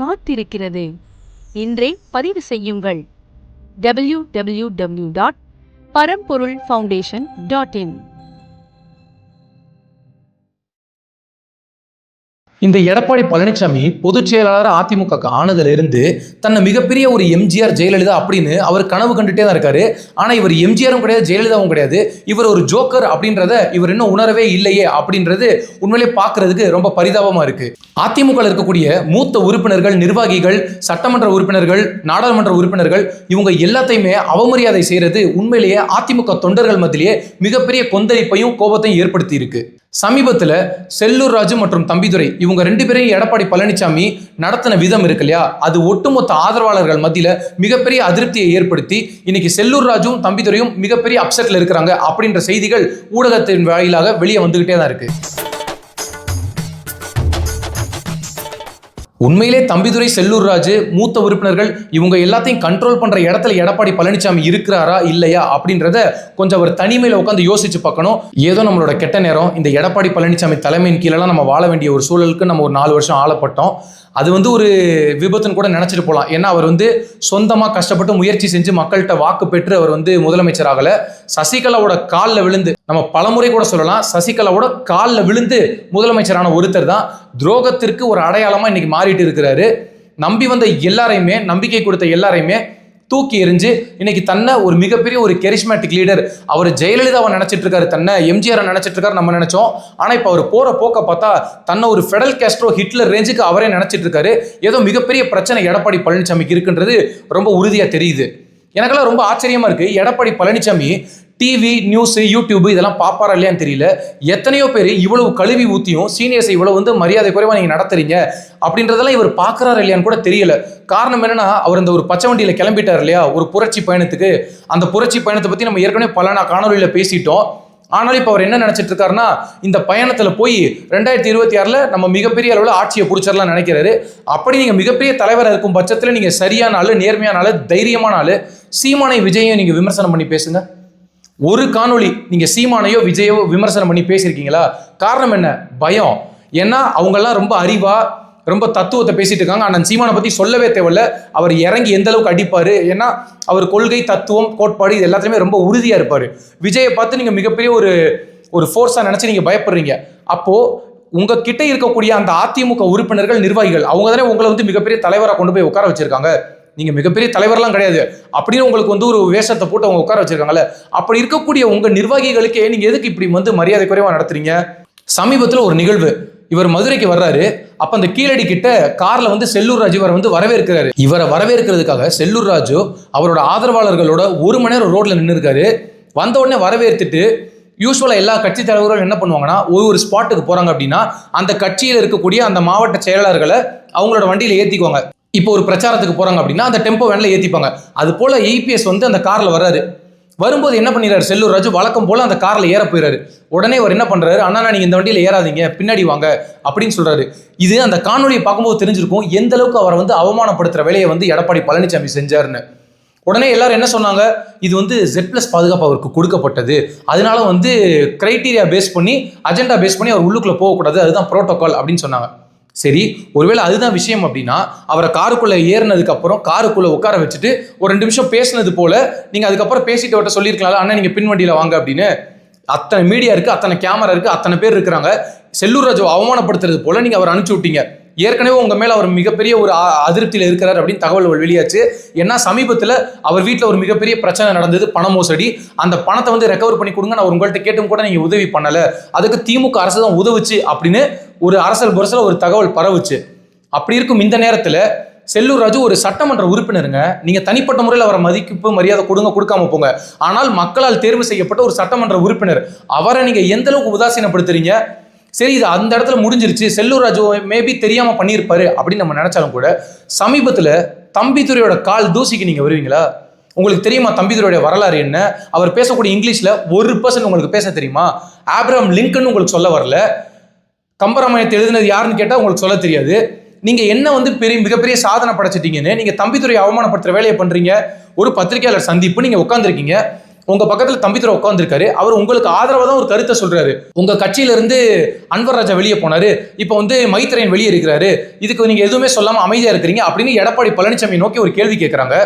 காத்திருக்கிறது. இன்றே பதிவு செய்யுங்கள். W W W dot Paramporul foundation dot in இந்த எடப்பாடி பழனிசாமி பொதுச் செயலாளர் அதிமுக ஆனதிலிருந்து தன்னை மிகப்பெரிய ஒரு எம்ஜிஆர் ஜெயலலிதா அப்படின்னு அவர் கனவு கண்டுட்டே தான் இருக்காரு. ஆனால் இவர் எம்ஜிஆரும் கிடையாது ஜெயலலிதாவும் கிடையாது. இவர் ஒரு ஜோக்கர் அப்படின்றத இவர் இன்னும் உணரவே இல்லையே அப்படின்றது உண்மையிலே பார்க்கறதுக்கு ரொம்ப பரிதாபமாக இருக்கு. அதிமுக இருக்கக்கூடிய மூத்த உறுப்பினர்கள் நிர்வாகிகள் சட்டமன்ற உறுப்பினர்கள் நாடாளுமன்ற உறுப்பினர்கள் இவங்க எல்லாத்தையுமே அவமரியாதை செய்யறது உண்மையிலேயே அதிமுக தொண்டர்கள் மத்தியிலேயே மிகப்பெரிய கொந்தளிப்பையும் கோபத்தையும் ஏற்படுத்தி இருக்கு சமீபத்தில் செல்லூர் ராஜு மற்றும் தம்பிதுரை இவங்க ரெண்டு பேரையும் எடப்பாடி பழனிசாமி நடத்தின விதம் இருக்கு இல்லையா? அது ஒட்டுமொத்த ஆதரவாளர்கள் மத்தியில் மிகப்பெரிய அதிருப்தியை ஏற்படுத்தி இன்னைக்கு செல்லூர் ராஜும் தம்பிதுரையும் மிகப்பெரிய அப்செட்டில் இருக்கிறாங்க அப்படின்ற செய்திகள் ஊடகத்தின் வாயிலாக வெளியே வந்துகிட்டே தான் இருக்கு. உண்மையிலே தம்பிதுரை செல்லூர் ராஜு மூத்த உறுப்பினர்கள் இவங்க எல்லாத்தையும் கண்ட்ரோல் பண்ற இடத்துல எடப்பாடி பழனிசாமி இருக்கிறாரா இல்லையா அப்படின்றத கொஞ்சம் அவர் தனிமையில உட்காந்து யோசிச்சு பார்க்கணும். ஏதோ நம்மளோட கெட்ட நேரம் இந்த எடப்பாடி பழனிசாமி தலைமையின் கீழெல்லாம் நம்ம வாழ வேண்டிய ஒரு சூழலுக்கு நம்ம ஒரு நாலு வருஷம் ஆளப்பட்டோம். அது வந்து ஒரு விபத்துன்னு கூட நினச்சிட்டு போகலாம் ஏன்னா அவர் வந்து சொந்தமாக கஷ்டப்பட்டு முயற்சி செஞ்சு மக்கள்கிட்ட வாக்கு பெற்று அவர் வந்து முதலமைச்சர் ஆகலை சசிகலாவோட காலில் விழுந்து நம்ம பலமுறை கூட சொல்லலாம் சசிகலாவோட காலில் விழுந்து முதலமைச்சரான ஒருத்தர் தான் துரோகத்திற்கு ஒரு அடையாளமாக இன்னைக்கு மாறிட்டு இருக்கிறாரு. நம்பி வந்த எல்லாரையுமே நம்பிக்கை கொடுத்த எல்லாரையுமே தூக்கி எறிஞ்சு இன்னைக்கு தன்னை ஒரு மிகப்பெரிய ஒரு கெரிஷ்மேட்டிக் லீடர் அவர் ஜெயலலிதாவை நினைச்சிட்டு இருக்காரு தன்னை எம்ஜிஆர் நினைச்சிட்டு இருக்காரு நம்ம நினைச்சோம். ஆனா இப்போ அவர் போற போக்க பார்த்தா தன்னை ஒரு ஃபெடல் கேஸ்ட்ரோ ஹிட்லர் ரேஞ்சுக்கு அவரே நினைச்சிட்டு இருக்காரு. ஏதோ மிகப்பெரிய பிரச்சனை எடப்பாடி பழனிசாமிக்கு இருக்குன்றது ரொம்ப உறுதியா தெரியுது. எனக்கெல்லாம் ரொம்ப ஆச்சரியமா இருக்கு. Edappadi Palaniswami TV news YouTube இதெல்லாம் பாப்பாரா இல்லையான்னு தெரியல. எத்தனையோ பேர் இவ்வளவு கழுவி ஊத்தியும் சீனியர்ஸ் இவ்வளவு வந்து மரியாதை குறைவா நீங்க நடத்துறீங்க அப்படின்றதெல்லாம் இவர் பார்க்கறாரு இல்லையான்னு கூட தெரியல. காரணம் என்னன்னா அவர் இந்த ஒரு பச்சை வண்டியில கிளம்பிட்டார் இல்லையா? ஒரு புரட்சி பயணத்துக்கு. அந்த புரட்சி பயணத்தை பத்தி நம்ம ஏற்கனவே பல நா- பேசிட்டோம். ஆனாலும் இப்போ அவர் என்ன நினச்சிட்டு இருக்காருன்னா இந்த பயணத்தில் போய் ரெண்டாயிரத்தி இருபத்தி ஆறில் நம்ம மிகப்பெரிய அளவில் ஆட்சியை பிடிச்சிடலாம் நினைக்கிறாரு. அப்படி நீங்கள் மிகப்பெரிய தலைவராக இருக்கும் பட்சத்தில் நீங்கள் சரியான ஆள் நேர்மையான ஆளு தைரியமான ஆள் சீமானை விஜயம் நீங்கள் விமர்சனம் பண்ணி பேசுங்க. ஒரு காணொளி நீங்கள் சீமானையோ விஜயோ விமர்சனம் பண்ணி பேசியிருக்கீங்களா? காரணம் என்ன? பயம். ஏன்னா அவங்கெல்லாம் ரொம்ப அறிவாக ரொம்ப தத்துவத்தை பேசிட்டு இருக்காங்க. ஆனால் சீமானை பத்தி சொல்லவே தேவையில்ல. அவர் இறங்கி எந்த அளவுக்கு அடிப்பாரு? ஏன்னா அவர் கொள்கை தத்துவம் கோட்பாடு இது எல்லாத்துலயுமே ரொம்ப உறுதியா இருப்பாரு. விஜயை பார்த்து நீங்க மிகப்பெரிய ஒரு ஒரு ஃபோர்ஸா நினைச்சு நீங்க பயப்படுறீங்க. அப்போ உங்க கிட்ட இருக்கக்கூடிய அந்த அதிமுக உறுப்பினர்கள் நிர்வாகிகள் அவங்க தானே உங்களை வந்து மிகப்பெரிய தலைவராக கொண்டு போய் உட்கார வச்சிருக்காங்க. நீங்க மிகப்பெரிய தலைவர்லாம் கிடையாது. அப்படின்னு உங்களுக்கு வந்து ஒரு வேஷத்தை போட்டு அவங்க உட்கார வச்சிருக்காங்கல்ல. அப்படி இருக்கக்கூடிய உங்க நிர்வாகிகளுக்கே நீங்க எதுக்கு இப்படி வந்து மரியாதை குறைவா நடத்துறீங்க? சமீபத்துல ஒரு நிகழ்வு. இவர் மதுரைக்கு வர்றாரு. அப்ப அந்த கீழடி கிட்ட கார்ல வந்து செல்லூர் ராஜு இவரை வந்து வரவேற்கிறாரு. இவரை வரவேற்கிறதுக்காக செல்லூர் ராஜு அவரோட ஆதரவாளர்களோட ஒரு மணி நேரம் ரோட்ல நின்று இருக்காரு வந்த உடனே வரவேற்றுட்டு யூஸ்வலாக எல்லா கட்சி தலைவர்களும் என்ன பண்ணுவாங்கன்னா ஒரு ஒரு ஸ்பாட்டுக்கு போறாங்க அப்படின்னா அந்த கட்சியில் இருக்கக்கூடிய அந்த மாவட்ட செயலாளர்களை அவங்களோட வண்டியில ஏற்றிக்குவாங்க இப்போ ஒரு பிரச்சாரத்துக்கு போறாங்க அப்படின்னா அந்த டெம்போ வேனில் ஏற்றிப்பாங்க அது போல இபிஎஸ் வந்து அந்த கார்ல வர்றாரு. வரும்போது என்ன பண்ணிடுறாரு? செல்லூர் ராஜு வழக்கம் போல அந்த காரில் ஏற போயிறாரு. உடனே அவர் என்ன பண்றாரு? அண்ணா நீங்க இந்த வண்டியில் ஏறாதீங்க. பின்னாடி வாங்க. அப்படின்னு சொல்றாரு. இது அந்த காணொலியை பார்க்கும்போது தெரிஞ்சிருக்கும் எந்த அளவுக்கு அவரை வந்து அவமானப்படுத்துற வேலையை வந்து எடப்பாடி பழனிசாமி செஞ்சாருன்னு. உடனே எல்லாரும் என்ன சொன்னாங்க? இது வந்து ஜெட் பிளஸ் பாதுகாப்பு அவருக்கு கொடுக்கப்பட்டது. அதனால வந்து கிரைட்டீரியா பேஸ் பண்ணி அஜெண்டா பேஸ் பண்ணி அவர் உள்ளுக்குள்ளே போகக்கூடாது. அதுதான் ப்ரோட்டோக்கால் அப்படின்னு சொன்னாங்க. சரி ஒருவேளை அதுதான் விஷயம் அப்படின்னா அவரை காருக்குள்ள ஏறினதுக்கு அப்புறம் காருக்குள்ள உட்கார வச்சுட்டு ஒரு ரெண்டு நிமிஷம் பேசினது போல நீங்க அதுக்கப்புறம் பேசிட்டு அவர்கிட்ட சொல்லியிருக்கலாம் அண்ணா நீங்க பின்வண்டியில வாங்க அப்படின்னு. அத்தனை மீடியா இருக்கு அத்தனை கேமரா இருக்கு அத்தனை பேர் இருக்கிறாங்க. செல்லூர் ராஜாவை அவமானப்படுத்துறது போல நீங்க அவர் அனுப்பிச்சு விட்டீங்க. ஏற்கனவே உங்க மேல அவர் மிகப்பெரிய ஒரு அ- இருக்கிறார் அப்படின்னு தகவல் வெளியாச்சு. ஏன்னா சமீபத்தில் அவர் வீட்டில் ஒரு மிகப்பெரிய பிரச்சனை நடந்தது பண மோசடி. அந்த பணத்தை வந்து ரெக்கவர் பண்ணி கொடுங்க நான் உங்கள்கிட்ட கேட்டும் கூட நீங்க உதவி பண்ணல. அதுக்கு திமுக அரசு தான் உதவுச்சு அப்படின்னு ஒரு அரசல் புரசல ஒரு தகவல் பரவுச்சு. அப்படி இருக்கும் இந்த நேரத்தில் செல்லூர் ராஜு ஒரு சட்டமன்ற உறுப்பினருங்க. நீங்க தனிப்பட்ட முறையில் அவரை மதிப்பு மரியாதை கொடுங்க கொடுக்காம போங்க. ஆனால் மக்களால் தேர்வு செய்யப்பட்ட ஒரு சட்டமன்ற உறுப்பினர். அவரை நீங்க எந்த அளவுக்கு உதாசீனப்படுத்துறீங்க? சரி இது அந்த இடத்துல முடிஞ்சிருச்சு செல்லூர் ராஜு மேபி தெரியாம பண்ணியிருப்பாரு அப்படின்னு நம்ம நினைச்சாலும் கூட சமீபத்துல தம்பித்துறையோட கால் தூசிக்கு நீங்க வருவீங்களா? உங்களுக்கு தெரியுமா தம்பிதுரையோட வரலாறு என்ன? அவர் பேசக்கூடிய இங்கிலீஷ்ல ஒரு பர்சன்ட் உங்களுக்கு பேச தெரியுமா? ஆப்ரஹாம் லிங்கன் உங்களுக்கு சொல்ல வரல. கம்பராமாயணத்தை எழுதினது யாருன்னு கேட்டால் உங்களுக்கு சொல்ல தெரியாது. நீங்க என்ன வந்து பெரிய மிகப்பெரிய சாதனை படைச்சிட்டீங்கன்னு நீங்க தம்பித்துறை அவமானப்படுத்துற வேலையை பண்றீங்க. ஒரு பத்திரிகையாளர் சந்திப்பு நீங்க உட்காந்துருக்கீங்க உங்க பக்கத்துல தம்பித்துறை உட்காந்துருக்காரு அவர் உங்களுக்கு ஆதரவாக தான் ஒரு கருத்தை சொல்றாரு. உங்க கட்சியில இருந்து அன்வர் ராஜா வெளியே போனாரு. இப்போ வந்து மைத்ரேயன் வெளியே இருக்கிறாரு. இதுக்கு நீங்க எதுவுமே சொல்லாம அமைதியா இருக்கிறீங்க அப்படின்னு எடப்பாடி பழனிசாமி நோக்கி ஒரு கேள்வி கேட்கறாங்க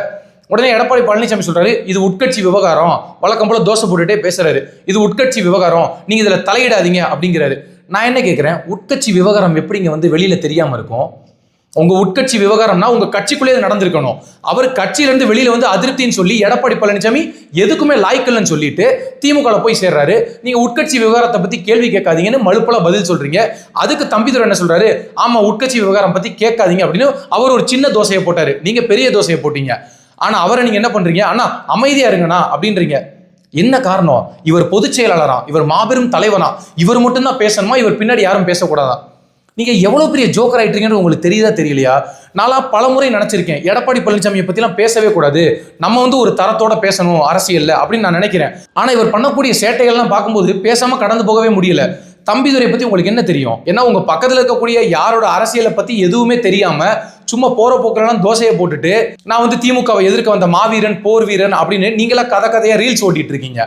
உடனே எடப்பாடி பழனிசாமி சொல்றாரு இது உட்கட்சி விவகாரம். வழக்கம் போல தோசை போட்டுட்டே பேசுறாரு. இது உட்கட்சி விவகாரம். நீங்க இதுல தலையிடாதீங்க. அப்படிங்கிறாரு. நான் என்ன கேட்குறேன் உட்கட்சி விவகாரம் எப்படிங்க வந்து வெளியில தெரியாம இருக்கும்? உங்க உட்கட்சி விவகாரம்னா உங்க கட்சிக்குள்ளே நடந்திருக்கணும். அவர் கட்சியிலேருந்து வெளியில வந்து அதிருப்தின்னு சொல்லி எடப்பாடி பழனிசாமி எதுக்குமே லாய்க்கலன்னு சொல்லிட்டு திமுக போய் சேர்றாரு. நீங்க உட்கட்சி விவகாரத்தை பத்தி கேள்வி கேட்காதீங்கன்னு மழுப்பல பதில் சொல்றீங்க. அதுக்கு தம்பிதுரை என்ன சொல்றாரு? ஆமா உட்கட்சி விவகாரம் பத்தி கேட்காதீங்க அப்படின்னு அவர் ஒரு சின்ன தோசையை போட்டாரு. நீங்க பெரிய தோசையை போட்டீங்க. ஆனா அவரை நீங்க என்ன பண்றீங்க? அண்ணா அமைதியா இருங்கண்ணா அப்படின்றீங்க. என்ன காரணம்? இவர் பொதுச் செயலாளரா? இவர் மாபெரும் தலைவனா? இவர் மட்டும்தான் பேசணுமா? இவர் பின்னாடி யாரும் பேசக்கூடாதான் நீங்க எவ்வளவு பெரிய ஜோக்கர் ஆயிட்டீங்கன்னு உங்களுக்கு தெரியுதா தெரியலையா? நான்லாம் பல முறை நினைச்சிருக்கேன். எடப்பாடி பழனிசாமியை பத்திலாம் பேசவே கூடாது. நம்ம வந்து ஒரு தரத்தோட பேசணும் அரசியல்ல அப்படின்னு நான் நினைக்கிறேன். ஆனா இவர் பண்ணக்கூடிய சேட்டைகள்லாம் பார்க்கும்போது பேசாம கடந்து போகவே முடியல. தம்பிதுரை பத்தி உங்களுக்கு என்ன தெரியும்? ஏன்னா உங்க பக்கத்துல இருக்கக்கூடிய யாரோட அரசியலை பத்தி எதுவுமே தெரியாம சும்மா போற போக்கெல்லாம் தோசையை போட்டுட்டு நான் வந்து திமுகவை எதிர்க்க வந்த மாவீரன் போர் வீரன் அப்படின்னு நீங்களா கதை கதையா ரீல்ஸ் ஓட்டிட்டு இருக்கீங்க.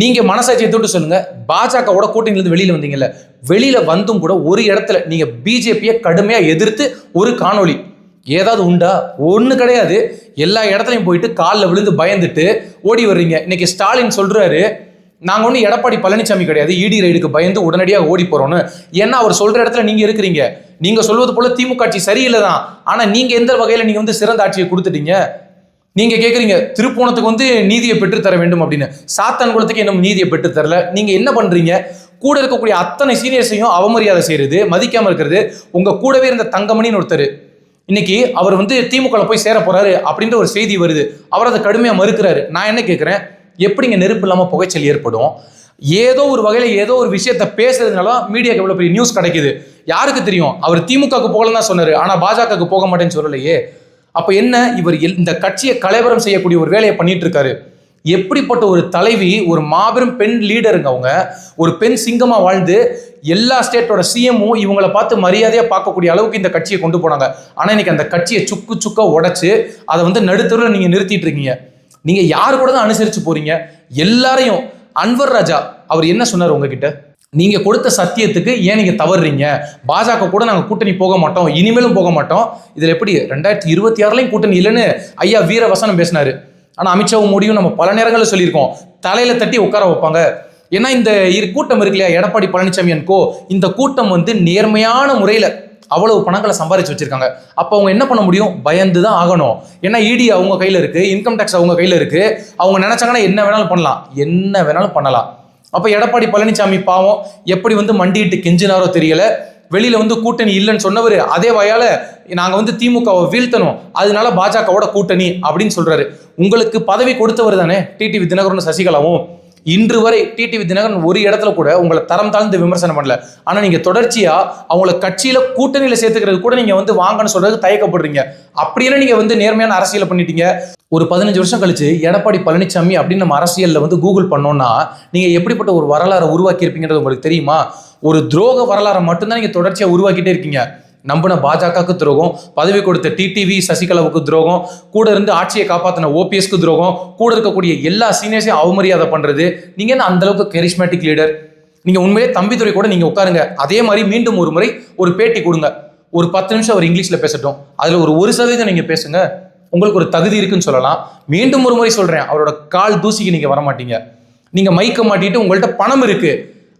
நீங்க மனசாட்சியை தொட்டு சொல்லுங்க. பாஜகவோட கூட்டணியிலிருந்து வெளியில வந்தீங்கல்ல. வெளியில வந்தும் கூட ஒரு இடத்துல நீங்க பிஜேபியை கடுமையா எதிர்த்து ஒரு காணொளி. ஏதாவது உண்டா? ஒன்று கிடையாது. எல்லா இடத்துலையும் போயிட்டு காலில் விழுந்து பயந்துட்டு ஓடி வர்றீங்க. இன்னைக்கு ஸ்டாலின் சொல்றாரு நாங்கள் ஒன்றும் எடப்பாடி பழனிசாமி கிடையாது. இடி ரைடுக்கு பயந்து உடனடியாக ஓடி போறோம்னு. ஏன்னா அவர் சொல்ற இடத்துல நீங்க இருக்கிறீங்க? நீங்க சொல்வது போல திமுக ஆட்சி சரியில்லை தான் ஆனால் நீங்க எந்த வகையில் நீங்க வந்து சிறந்த ஆட்சியை கொடுத்துட்டீங்க? நீங்க கேட்குறீங்க திருப்போணத்துக்கு வந்து நீதியை பெற்று தர வேண்டும் அப்படின்னு. சாத்தான் குலத்துக்கு இன்னும் நீதியை பெற்று தரல. நீங்க என்ன பண்றீங்க? கூட இருக்கக்கூடிய அத்தனை சீனியர்ஸையும் அவமரியாதை செய்யறது மதிக்காம இருக்கிறது. உங்க கூடவே இருந்த தங்கமணின்னு ஒருத்தர் இன்னைக்கு அவர் வந்து திமுக போய் சேர போறாரு அப்படின்ற ஒரு செய்தி வருது. அவர் அதை கடுமையா மறுக்கிறாரு. நான் என்ன கேட்கிறேன் எப்படிங்க நெருப்பு இல்லாம புகைச்சல் ஏற்படும்? ஏதோ ஒரு வகையில ஏதோ ஒரு விஷயத்த பேசுறதுனால மீடியாக்கு எவ்வளவு பெரிய நியூஸ் கிடைக்குது. யாருக்கு தெரியும்? அவர் திமுகவுக்கு போகலன்னு தான் சொன்னாரு. ஆனா பாஜகவுக்கு போக மாட்டேன்னு சொல்லலையே. அப்ப என்ன? இவர் எல்- இந்த கட்சியை கலைவரம் செய்யக்கூடிய ஒரு வேலையை பண்ணிட்டு இருக்காரு எப்படிப்பட்ட ஒரு தலைவி ஒரு மாபெரும் பெண் லீடருங்க அவங்க. ஒரு பெண் சிங்கமா வாழ்ந்து எல்லா ஸ்டேட்டோட சிஎம்மும் இவங்களை பார்த்து மரியாதையா பார்க்கக்கூடிய அளவுக்கு இந்த கட்சியை கொண்டு போனாங்க. ஆனா இன்னைக்கு அந்த கட்சியை சுக்கு சுக்க உடைச்சு அதை வந்து நடுத்தருவில் நீங்க நிறுத்திட்டு இருக்கீங்க. நீங்க யார் கூட தான் அனுசரிச்சு போறீங்க? எல்லாரையும் அன்வர் ராஜா அவர் என்ன சொன்னார் உங்ககிட்ட? நீங்கள் கொடுத்த சத்தியத்துக்கு ஏன் நீங்கள் தவறுறீங்க? பாஜக கூட நாங்கள் கூட்டணி போக மாட்டோம் இனிமேலும் போக மாட்டோம். இதில் எப்படி ரெண்டாயிரத்தி இருபத்தி ஆறுலையும் கூட்டணி இல்லைன்னு ஐயா வீரவசனம் பேசினார். ஆனால் அமித்ஷாவும் மோடியும் நம்ம பல நேரங்களில் சொல்லியிருக்கோம். தலையில் தட்டி உட்கார வைப்பாங்க. ஏன்னா இந்த இரு கூட்டம் இருக்கு இல்லையா எடப்பாடி பழனிசாமி and இந்த கூட்டம் வந்து நேர்மையான முறையில் அவ்வளவு பணங்களை சம்பாரிச்சு வச்சிருக்காங்க. அப்போ அவங்க என்ன பண்ண முடியும்? பயந்து தான் ஆகணும். ஏன்னா இடி அவங்க கையில் இருக்குது இன்கம் டேக்ஸ் அவங்க கையில் இருக்குது அவங்க நினச்சாங்கன்னா என்ன வேணாலும் பண்ணலாம். என்ன வேணாலும் பண்ணலாம். அப்போ எடப்பாடி பழனிசாமி பாவம் எப்படி வந்து மண்டியிட்டு கெஞ்சினாரோ தெரியல. வெளியில வந்து கூட்டணி இல்லைன்னு சொன்னவர் அதே வாயால நாங்க வந்து திமுகவை வீழ்த்தணும். அதனால பாஜகவோட கூட்டணி அப்படின்னு சொல்றாரு. உங்களுக்கு பதவி கொடுத்தவர் தானே டிடிவி தினகரன் சசிகலாவும். இன்று வரை டிடிவி தினகரன் ஒரு இடத்துல கூட உங்களை தரம் தாழ்ந்து விமர்சனம் பண்ணல. ஆனா நீங்க தொடர்ச்சியா அவங்கள கட்சியில கூட்டணியில சேர்த்துக்கிறது கூட நீங்க வந்து வாங்கன்னு சொல்றதுக்கு தயக்கப்படுறீங்க. அப்படியெல்லாம் நீங்க வந்து நேர்மையான அரசியலை பண்ணிட்டீங்க. ஒரு பதினஞ்சு வருஷம் கழிச்சு எடப்பாடி பழனிசாமி அப்படின்னு நம்ம அரசியல்ல வந்து கூகுள் பண்ணோம்னா நீங்க எப்படிப்பட்ட ஒரு வரலாறை உருவாக்கியிருப்பீங்கிறது உங்களுக்கு தெரியுமா? ஒரு துரோக வரலாறை மட்டும்தான் நீங்க தொடர்ச்சியா உருவாக்கிட்டே இருக்கீங்க. நம்பின பாஜகவுக்கு துரோகம் பதவி கொடுத்த டிடிவி சசிகலாவுக்கு துரோகம் கூட இருந்து ஆட்சியை காப்பாத்தின ஓபிஎஸ்க்கு துரோகம் கூட இருக்கக்கூடிய எல்லா சீனியர்ஸையும் அவமரியாதை பண்றது. நீங்க என்ன அந்த அளவுக்கு கெரிஸ்மேட்டிக் லீடர் நீங்க உண்மையிலே தம்பித்துறை கூட நீங்க உட்காருங்க. அதே மாதிரி மீண்டும் ஒரு முறை ஒரு பேட்டி கொடுங்க. ஒரு பத்து நிமிஷம் அவர் இங்கிலீஷ்ல பேசட்டும். அதுல ஒரு ஒரு சதவீதம் நீங்க பேசுங்க. உங்களுக்கு ஒரு தகுதி இருக்குன்னு சொல்லலாம். மீண்டும் ஒரு முறை சொல்றேன். அவரோட கால் தூசிக்கு நீங்க வர மாட்டீங்க நீங்க மைக்க மாட்டிட்டு உங்கள்ட்ட பணம் இருக்கு.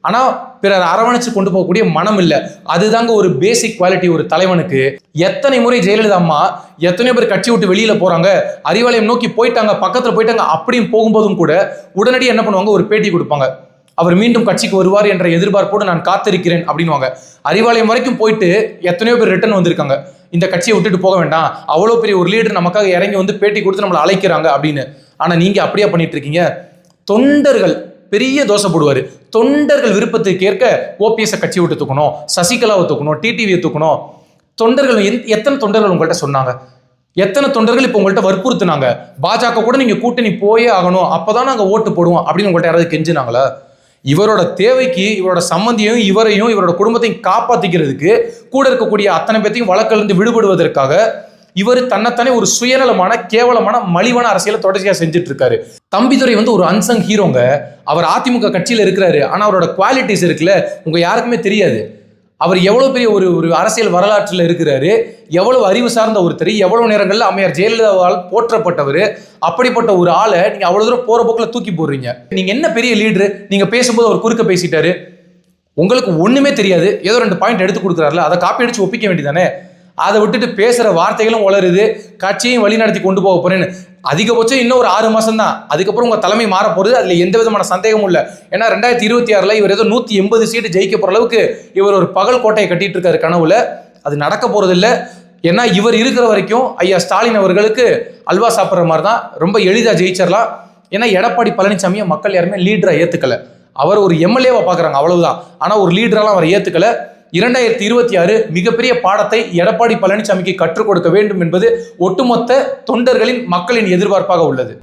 ஆனால் பிறர் அரவணைச்சு கொண்டு போகக்கூடிய மனம் இல்லை. அதுதாங்க ஒரு பேசிக் குவாலிட்டி ஒரு தலைவனுக்கு. எத்தனை முறை ஜெயலலிதா அம்மா எத்தனையோ பேர் கட்சி விட்டு வெளியில் போகிறாங்க அறிவாலயம் நோக்கி போயிட்டாங்க பக்கத்தில் போயிட்டாங்க அப்படியும் போகும்போதும் கூட உடனடியாக என்ன பண்ணுவாங்க? ஒரு பேட்டி கொடுப்பாங்க. அவர் மீண்டும் கட்சிக்கு வருவார் என்ற எதிர்பார்ப்போடு நான் காத்திருக்கிறேன் அப்படின்னுவாங்க. அறிவாலயம் வரைக்கும் போயிட்டு எத்தனையோ பேர் ரிட்டர்ன் வந்திருக்காங்க. இந்த கட்சியை விட்டுட்டு போக வேண்டாம். அவ்வளோ பெரிய ஒரு லீடர் நமக்காக இறங்கி வந்து பேட்டி கொடுத்து நம்மளை அழைக்கிறாங்க அப்படின்னு. ஆனால் நீங்கள் அப்படியே பண்ணிட்டு இருக்கீங்க? தொண்டர்கள் பெரிய தோசை போடுவார். தொண்டர்கள் விருப்பத்துக்கு ஏற்க ஓபிஎஸை கட்சி விட்டு தூக்கணும் சசிகலாவை தூக்கணும் டிடிவியை தூக்கணும். தொண்டர்கள் எந் எத்தனை தொண்டர்கள் உங்கள்கிட்ட சொன்னாங்க? எத்தனை தொண்டர்கள் இப்போ உங்கள்கிட்ட வற்புறுத்துனாங்க? பாஜக கூட நீங்கள் கூட்டணி போயே ஆகணும் அப்பதான் நாங்கள் ஓட்டு போடுவோம் அப்படின்னு உங்கள்கிட்ட யாராவது கெஞ்சினாங்களா? இவரோட தேவைக்கு இவரோட சம்மந்தியையும் இவரையும் இவரோட குடும்பத்தையும் காப்பாற்றிக்கிறதுக்கு கூட இருக்கக்கூடிய அத்தனை பேர்த்தையும் வழக்கிலிருந்து விடுபடுவதற்காக இவர் தன்னைத்தானே ஒரு சுயநலமான கேவலமான மலிவான அரசியலை தொடர்ச்சியாக செஞ்சுட்டு இருக்காரு தம்பிதுரை வந்து ஒரு அன்சங் ஹீரோங்க அவர் அதிமுக கட்சியில் இருக்கிறாரு. ஆனால் அவரோட குவாலிட்டிஸ் இருக்குல்ல உங்கள் யாருக்குமே தெரியாது. அவர் எவ்வளோ பெரிய ஒரு ஒரு அரசியல் வரலாற்றில் இருக்கிறாரு. எவ்வளவு அறிவு சார்ந்த ஒருத்தர் எவ்வளவு நேரங்களில் அம்மையார் ஜெயலலிதாவால் போற்றப்பட்டவர். அப்படிப்பட்ட ஒரு ஆளை நீங்கள் அவ்வளோ தூரம் போகிற போக்கில் தூக்கி போடுறீங்க. நீங்கள் என்ன பெரிய லீடரு நீங்கள் பேசும்போது அவர் குறுக்க பேசிட்டாரு. உங்களுக்கு ஒன்றுமே தெரியாது. ஏதோ ரெண்டு பாயிண்ட் எடுத்து கொடுக்குறாருல. அதை காப்பி அடித்து ஒப்பிக்க வேண்டியதானே அதை விட்டுட்டு பேசுகிற வார்த்தைகளும் வளருது கட்சியையும் வழிநடத்தி கொண்டு போக போகிறேன்னு அதிகபட்சம் இன்னும் ஒரு ஆறு மாதம் தான் அதுக்கப்புறம் உங்கள் தலைமை மாற போகிறது அதில் எந்த விதமான சந்தேகமும் இல்லை. ஏன்னா ரெண்டாயிரத்தி இருபத்தி ஆறில் இவர் ஏதோ நூற்றி எண்பது சீட்டு ஜெயிக்க போகிற அளவுக்கு இவர் ஒரு பகல் கோட்டையை கட்டிகிட்டு இருக்காரு கனவுல. அது நடக்க போகிறதில்ல ஏன்னா இவர் இருக்கிற வரைக்கும் ஐயா ஸ்டாலின் அவர்களுக்கு அல்வா சாப்பிட்ற மாதிரி தான் ரொம்ப எளிதாக ஜெயிச்சிடலாம் ஏன்னா எடப்பாடி பழனிசாமியை மக்கள் யாருமே லீடராக ஏற்றுக்கலை அவர் ஒரு எம்எல்ஏவை பார்க்குறாங்க அவ்வளவுதான். ஆனால் ஒரு லீடரெல்லாம் அவர் ஏற்றுக்கலை இரண்டாயிரத்தி இருபத்தி ஆறு மிகப்பெரிய பாடத்தை எடப்பாடி பழனிசாமிக்கு கற்றுக் கொடுக்க வேண்டும் என்பது ஒட்டுமொத்த தொண்டர்களின் மக்களின் எதிர்பார்ப்பாக உள்ளது.